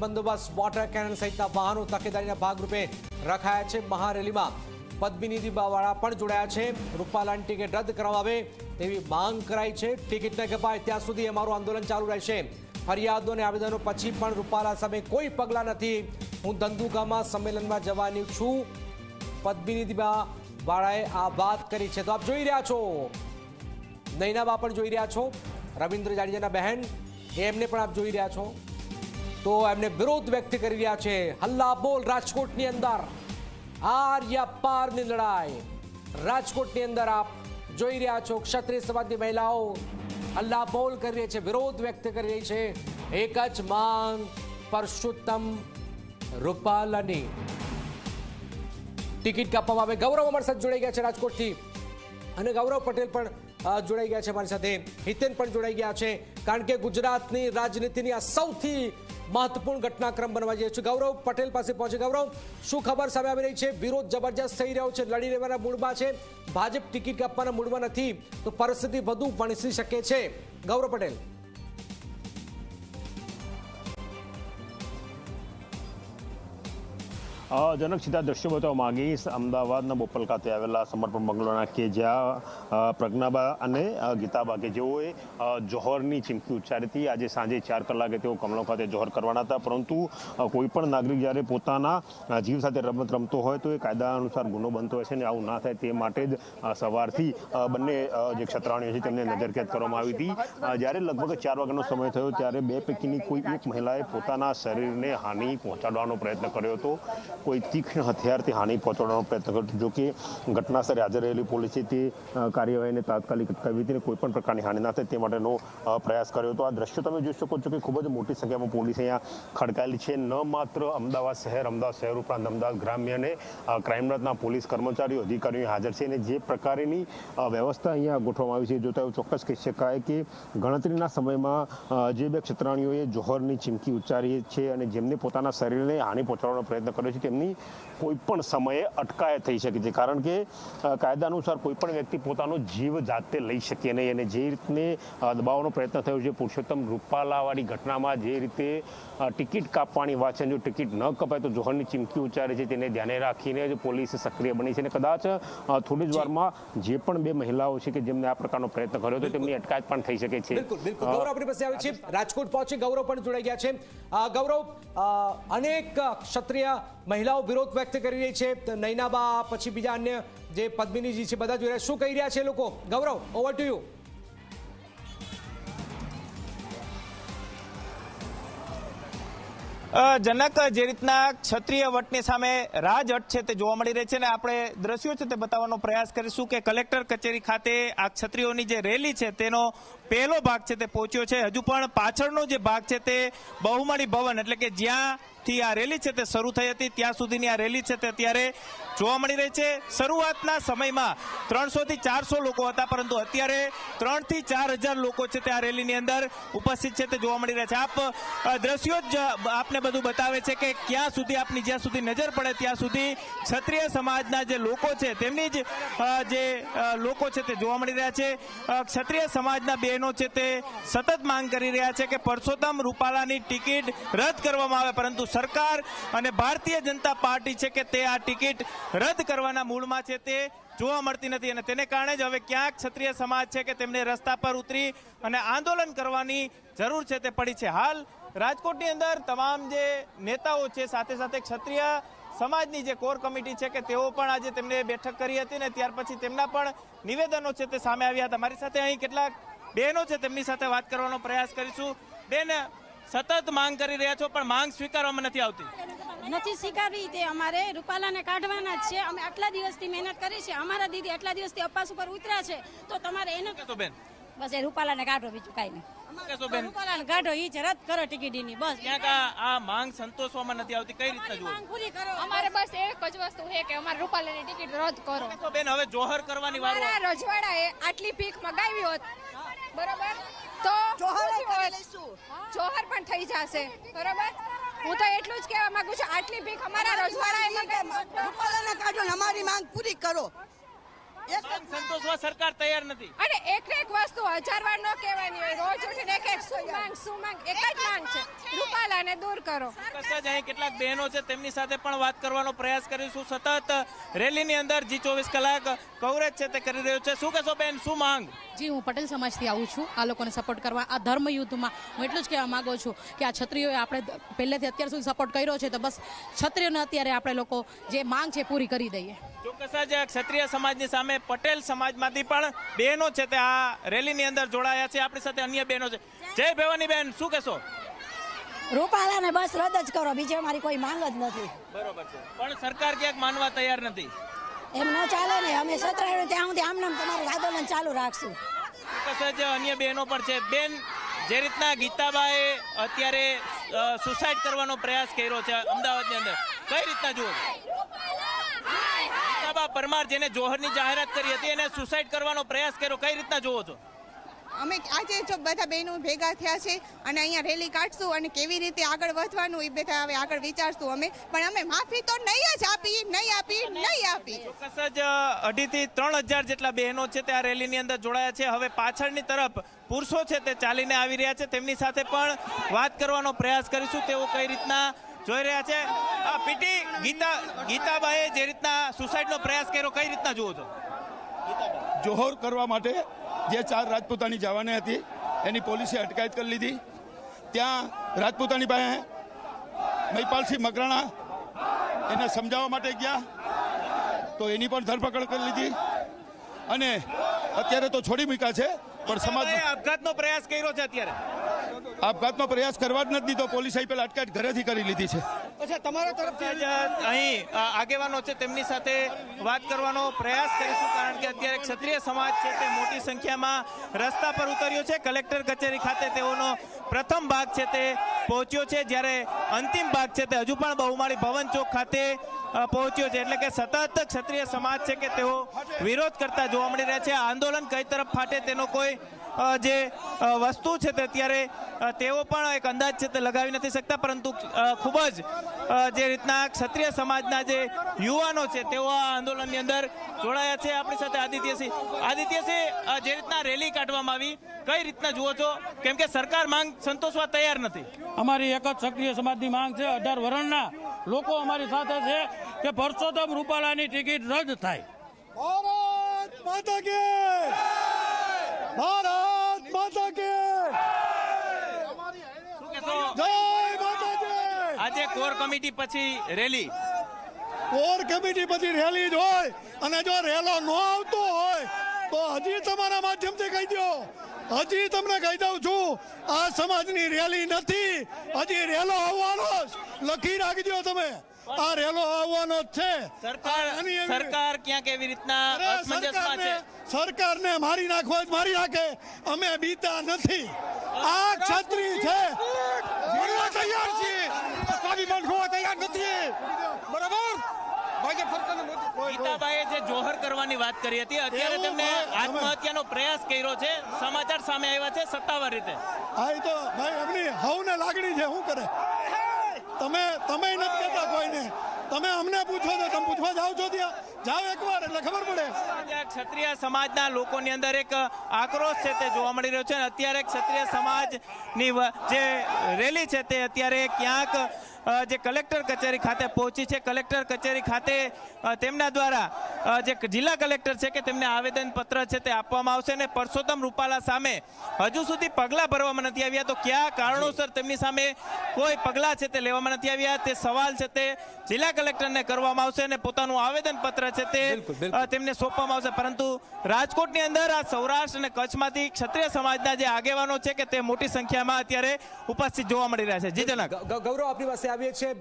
બંદોબસ્ત water Canon સહિતના વાહનો તકેદારીના ભાગરૂપે રખાયા છે. મહારેલીમાં પદ્મિની વાળા પણ જોડાયા છે. રૂપાલાની ટિકિટ રદ કરવામાં આવે તેવી માંગ કરાઈ છે. ટિકિટ ન કપાય ત્યાં સુધી અમારું આંદોલન ચાલુ રહેશે. ફરિયાદો અને આવેદનો પછી પણ રૂપાલા સામે કોઈ પગલાં નથી. હું ધંધુકામાં સંમેલનમાં જવાની છું. પદ્મિની વાળાએ આ વાત કરી છે. તો આપ જોઈ રહ્યા છો. નૈનાબા પણ જોઈ રહ્યા છો. રવિન્દ્ર જાડેજાના બહેન, એમને પણ આપ જોઈ રહ્યા છો. તો એમને વિરોધ વ્યક્ત કરી રહ્યા છે. હલ્લા બોલ રાજકોટની અંદર આર્યા પારની લડાઈ. રાજકોટની અંદર આપ જોઈ રહ્યા છો ક્ષત્રિય સમાજની મહિલાઓ હલ્લા બોલ કરી રહી છે, વિરોધ વ્યક્ત કરી રહી છે. એક જ માંગ, પરસોત્તમ રૂપાલાની. ટિકિટ કાપવામાં આવે. ગૌરવ અમારી સાથે જોડાઈ ગયા છે રાજકોટથી. અને ગૌરવ પટેલ પણ જોડાઈ ગયા છે અમારી સાથે. હિતેન પણ જોડાઈ ગયા છે. કારણ કે ગુજરાતની રાજનીતિની આ સૌથી મહત્વપૂર્ણ ઘટનાક્રમ બનવા જઈએ છે. ગૌરવ પટેલ પાસે પહોંચે. ગૌરવ, શું ખબર સામે આવી રહી છે? વિરોધ જબરજસ્ત થઈ રહ્યો છે. લડી રહેવાના મૂડમાં છે. ભાજપ ટિકિટ આપવાના મૂડમાં નથી. તો પરિસ્થિતિ વધુ વણસી શકે છે. ગૌરવ પટેલ. જનક સીધા દ્રશ્યો બતાવવા માંગીશ. અમદાવાદના બોપલ ખાતે આવેલા સમર્પણ બંગલોના કે જ્યાં પ્રજ્ઞાબા અને ગીતાબા કે જેઓએ જોહરની ચીમકી ઉચ્ચારી હતી. આજે સાંજે ચાર કલાકે તેઓ કમલો ખાતે જોહર કરવાના હતા. પરંતુ કોઈપણ નાગરિક જ્યારે પોતાના જીવ સાથે રમત રમતો હોય તો એ કાયદા અનુસાર ગુનો બનતો હોય છે ને આવું ના થાય તે માટે જ સવારથી બંને જે ક્ષત્રાણીઓ છે તેમને નજરકેદ કરવામાં આવી હતી. જ્યારે લગભગ ચાર વાગ્યાનો સમય થયો ત્યારે બે પૈકીની કોઈ એક મહિલાએ પોતાના શરીરને હાનિ પહોંચાડવાનો પ્રયત્ન કર્યો હતો. કોઈ તીક્ષ્ણ હથિયારથી હાનિ પહોંચાડવાનો પ્રયત્ન કર્યો જો કે ઘટનાસ્થળે હાજર રહેલી પોલીસે તે કાર્યવાહીને તાત્કાલિક અટકાવી હતી અને કોઈ પણ પ્રકારની હાનિ ના થાય તે માટેનો પ્રયાસ કર્યો હતો. આ દ્રશ્યો તમે જોઈ શકો છો કે ખૂબ જ મોટી સંખ્યામાં પોલીસ અહીંયા ખડકાયેલી છે. ન માત્ર અમદાવાદ શહેર અમદાવાદ શહેર ઉપરાંત અમદાવાદ ગ્રામ્ય અને અ, પોલીસ કર્મચારીઓ અધિકારીઓ હાજર છે અને જે પ્રકારની વ્યવસ્થા અહીંયા ગોઠવવામાં આવી છે જોતા એવું ચોક્કસ કહી શકાય કે ગણતરીના સમયમાં જે બે ક્ષેત્રાણીઓએ જોહરની ચીમકી ઉચ્ચારી છે અને જેમને પોતાના શરીરને હાનિ પહોંચાડવાનો પ્રયત્ન કર્યો છે તેમની કોઈ પણ સમયે અટકાયત થઈ શકે છે. કારણ કે કાયદા અનુસાર કોઈ પણ વ્યક્તિ પોતાનો જીવ જાતે લઈ શકે નહીં અને જે રીતને દબાવવાનો પ્રયત્ન થયો છે પુરુષોત્તમ રૂપાલાવાળી ઘટનામાં જે રીતે ટિકિટ કાપવાની વાત છે જો ટિકિટ ન કપાય તો જોહરની ચીમકી ઉચ્ચારે છે તેને ધ્યાને રાખીને જ પોલીસ સક્રિય બની છે અને કદાચ થોડી જ વારમાં જે પણ બે મહિલાઓ છે કે જેમને આ પ્રકારનો પ્રયત્ન કર્યો હતો તેમની અટકાયત પણ થઈ શકે છે. બિલકુલ બિલકુલ. ગૌરવ આપણી પાસે આવે છે. રાજકોટ પહોંચી ગૌરવ પણ જોડાઈ ગયા છે. ગૌરવ અનેક ક્ષત્રિય મહિલાઓ વિરોધ વ્યક્ત કરી રહી છે. નૈનાબા, પછી બીજા અન્ય જે પદ્મિનીજી છે, બધા જોઈ રહ્યા શું કહી રહ્યા છે લોકો? Gaurav over to you Janak જે રીતના ક્ષત્રિય વટની સામે રાજહટ છે તે જોવા મળી રહી છે અને આપણે દ્રશ્યો છે તે બતાવવાનો પ્રયાસ કરીશું કે કલેક્ટર કચેરી ખાતે આ ક્ષત્રિયોની જે રેલી છે તેનો પહેલો ભાગ છે તે પહોંચ્યો છે. હજુ પણ પાછળનો જે ભાગ છે તે બહુમાળી ભવન, એટલે કે જ્યાંથી આ રેલી છે તે શરૂ થઈ હતી, ત્યાં સુધીની આ રેલી છે તે અત્યારે જોવા મળી રહી છે. શરૂઆતના સમયમાં ત્રણસોથી ચારસો લોકો હતા, પરંતુ અત્યારે ત્રણથી ચાર હજાર લોકો છે તે આ રેલીની અંદર ઉપસ્થિત છે તે જોવા મળી રહ્યા છે. આપ દ્રશ્યો જ આપને બધું બતાવે છે કે ક્યાં સુધી આપની જ્યાં સુધી નજર પડે ત્યાં સુધી ક્ષત્રિય સમાજના જે લોકો છે તેમની જ જે લોકો છે તે જોવા મળી રહ્યા છે. ક્ષત્રિય સમાજના બહેનો છે તે સતત માંગ કરી રહ્યા છે કે પરસોત્તમ રૂપાલાની ટિકિટ રદ કરવામાં આવે. પરંતુ સરકાર અને ભારતીય જનતા પાર્ટી છે કે તે આ ટિકિટ રદ કરવાના મૂળમાં છે તે જોવા મળતી નથી. અને તેને કારણે જ હવે ક્યાંક ક્ષત્રિય સમાજ છે કે તેમને રસ્તા પર ઉતરી અને આંદોલન કરવાની જરૂર છે તે પડી છે. હાલ રાજકોટની અંદર તમામ જે નેતાઓ છે, સાથે સાથે ક્ષત્રિય સમાજની જે કોર કમિટી છે કે તેઓ પણ આજે તેમને બેઠક કરી હતી ને ત્યાર પછી તેમના પણ નિવેદનો છે તે સામે આવ્યા હતા. મારી સાથે અહીં કેટલાક બહેનો છે તેમની સાથે વાત કરવાનો પ્રયાસ કરીશું. બેન સતત માંગ કરી રહ્યા છો પણ માંગ સ્વીકારવામાં નથી આવતી. નથી સ્વીકારવી તે અમારે રૂપાલાને કાઢવાના જ છે. અમે આટલા દિવસથી મહેનત કરી છે. અમારા દીદી આટલા દિવસથી અપાસ ઉપર ઉતર્યા છે. તો તમારે એને કહેતો બેન? બસ એ રૂપાલાને કાઢો બીજું કાંઈ નહીં. રૂપાલાને કાઢો ઈ જ રદ કરો ટિકિટની. બસ. આ આ માંગ સંતોષવામાં નથી આવતી કઈ રીતે માંગ પૂરી કરો. અમારે બસ એક જ વસ્તુ છે કે અમારે રૂપાલાની ટિકિટ રદ કરો. બેન? હવે જોહર કરવાની વારો રજવાડાએ આટલી ભીખ મગાવી હોત બરોબર? તો જોહર પણ થઈ જશે. બરોબર? હું તો એટલું જ કહેવા માંગુ છું. આટલી ભીખ અમારા રજવાડા કાઢો અમારી માંગ પૂરી કરો. સંતોષવા સરકાર તૈયાર નથી. અને એક એક વસ્તુ હજાર વાર ન કહેવાની હોય. રોજ ઉઠીને એક માંગ શું માંગ? એક જ માંગ છે. રૂપાલાને દૂર કરો. જ અહીં કેટલાક બહેનો છે તેમની સાથે પણ વાત કરવાનો પ્રયાસ કરીશું. સતત રેલીની અંદર જી ચોવીસ કલાક કવરેજ છે તે કરી રહ્યો છે. શું કહેશો બેન શું માંગ? જી હું પટેલ સમાજથી આવું છું. આ લોકોને સપોર્ટ કરવા આ ધર્મ યુદ્ધમાં હું એટલું જ કહેવા માંગુ છું કે આ ક્ષત્રિયોએ આપણે પહેલેથી અત્યાર સુધી સપોર્ટ કર્યો છે તો બસ છત્રીઓને અત્યારે આપણે લોકો જે માંગ છે પૂરી કરી દઈએ. ચોક્કસ જ ક્ષત્રિય સમાજની સામે પટેલ સમાજમાંથી પણ બહેનો છે તે આ રેલીની અંદર જોડાયા છે. આપણી સાથે અન્ય બહેનો છે. જય ભેવાની બેન શું કહેશો? રૂપાલાને બસ રદ જ કરો બીજે મારી કોઈ માંગ જ નથી. બરોબર છે. પણ સરકાર ક્યાંક માનવા તૈયાર નથી? એમ ન ચાલે ને અમે સત્રાયું ત્યાં સુધી આમ તમારું આંદોલન ચાલુ રાખશું. જે અન્ય બહેનો પણ છે. બેન જે રીતના ગીતાબાએ અત્યારે સુસાઇડ કરવાનો પ્રયાસ કર્યો છે અમદાવાદની અંદર કઈ રીતના જુઓ? છો? પરમાર જેને જોહરની જાહેરાત કરી હતી એને સુસાઇડ કરવાનો પ્રયાસ કર્યો. કઈ રીતના જોવો છો? અમે આજે જો બધા બહેનો ભેગા થયા છે અને અહીંયા રેલી કાઢશું અને કેવી રીતે આગળ વધવાનું એ બધા હવે આગળ વિચારશું અમે. પણ અમે માફી તો નહીં જ આપી નહીં આપી નહીં આપી. ચોક્કસ જ અઢીથી ત્રણ હજાર જેટલા બહેનો છે તે આ રેલીની અંદર જોડાયા છે. હવે પાછળની તરફ પુરુષો છે તે ચાલીને આવી રહ્યા છે. તેમની સાથે પણ વાત કરવાનો પ્રયાસ કરીશું. તેઓ કઈ રીતના જોઈ રહ્યા છે. આ પીટી ગીતા ગીતાબાએ જે રીતના સુસાઇડનો પ્રયાસ કર્યો કઈ રીતના જુઓ છો જોહર કરવા માટે જે ચાર રાજપૂતાની જવાની હતી એની પોલીસે અટકાયત કરી લીધી. ત્યાં રાજપૂતાની પાસે મહિપાલસિંહ મકરાણા એને સમજાવવા માટે ગયા તો એની પણ ધરપકડ કરી લીધી. અને અત્યારે તો છોડી મૂક્યા છે પણ સમાજ આપઘાતનો પ્રયાસ કર્યો છે અત્યારે. આપઘાતનો પ્રયાસ કરવા જ નથી દીધો. પોલીસે પેલા અટકાયત ઘરેથી કરી લીધી છે. જ અહીં આગેવાનો છે તેમની સાથે વાત કરવાનો પ્રયાસ કરીશું કારણ કે અત્યારે ક્ષત્રિય સમાજ છે તે મોટી સંખ્યામાં રસ્તા પર ઉતર્યો છે. કલેક્ટર કચેરી ખાતે તેઓનો પ્રથમ ભાગ છે તે પહોંચ્યો છે જ્યારે અંતિમ ભાગ છે તે હજુ પણ બહુમાળી ભવન ચોક ખાતે પહોંચ્યો છે. એટલે કે સતત ક્ષત્રિય સમાજ છે કે તેઓ વિરોધ કરતા જોવા મળી રહ્યા છે. આંદોલન કઈ તરફ ફાટે તેનો કોઈ જે વસ્તુ છે તે અત્યારે તેઓ પણ એક અંદાજ છે તે લગાવી નથી શકતા પરંતુ ખૂબ જ જે રીતના ક્ષત્રિય સમાજના જે યુવાનો છે તેઓ આ આંદોલનની અંદર જોડાયા છે. આપણી સાથે આદિત્યસિંહ આદિત્યસિંહ જે રીતના રેલી કાઢવામાં આવી કઈ રીતના જુઓ છો? કેમ કે સરકાર માંગ સંતોષવા તૈયાર નથી. અમારી એક જ સક્રિય સમાજની માંગ છે. અઢાર વરણના લોકો અમારી સાથે છે કે પરસોત્તમ રૂપાલાની ટિકિટ રદ થાય. ભારત માતા કે ભારત માતા કે જય! માતા કે આજે કોર કમિટી પછી રેલી. કોર કમિટી પછી રેલી જ હોય અને જો રેલો ન આવતો હોય તો હજી તમારા માધ્યમથી કહી દો હજી તમને કહી દઉં છું આ સમાજની રેલી નથી. હજી રેલો આવવાનો જ. લખી રાખજો તમે. આ રેલો આવવાનો જ છે. સરકાર સરકાર ક્યાંક એવી રીતના સરકારને મારી નાખવા જ મારી નાખે. અમે બીતા નથી. આ ક્ષત્રિય છે. તૈયાર છીએ. સ્વાભિમાન ખોવા તૈયાર નથી. બરાબર? જે જોહર કરવાની વાત કરી હતી અત્યારે તેમને તમે- આત્મહત્યાનો પ્રયાસ કર્યો છે. સમાચાર સામે આવ્યા છે સત્તાવાર રીતે. હા એ તો ભાઈ એમની હવને લાગણી છે. શું કરે? તમે તમે નથી કહેતા કોઈને. તમે અમને પૂછો છો, તમે પૂછવા જાઓ છો ત્યાં. જાઓ એકવાર, એટલે ખબર પડે. ક્ષત્રિય સમાજના લોકોની અંદર એક આક્રોશ છે તે જોવા મળી રહ્યો છે અને અત્યારે ક્ષત્રિય સમાજની જે રેલી છે તે અત્યારે ક્યાંક જે કલેક્ટર કચેરી ખાતે પહોંચી છે. કલેક્ટર કચેરી ખાતે તેમના દ્વારા જે જિલ્લા કલેક્ટર છે કે તેમને આવેદન પત્ર છે તે આપવામાં આવશે અને પરસોત્તમ રૂપાલા સામે હજુ સુધી પગલાં ભરવામાં નથી આવ્યા. તો કયા કારણોસર તેમની સામે કોઈ પગલાં છે તે લેવામાં નથી આવ્યા? તે સવાલ છે તે જિલ્લા કલેક્ટરને કરવામાં આવશે અને પોતાનું આવેદન પત્ર છે તે તેમને સોંપવામાં આવશે. પરંતુ રાજકોટની અંદર આ સૌરાષ્ટ્ર અને કચ્છમાંથી ક્ષત્રિય સમાજના જે આગેવાનો છે કે તે મોટી સંખ્યામાં અત્યારે ઉપસ્થિત જોવા મળી રહ્યા છે. જી જનક ગૌરવ આપણી પાસે આવીએ છીએ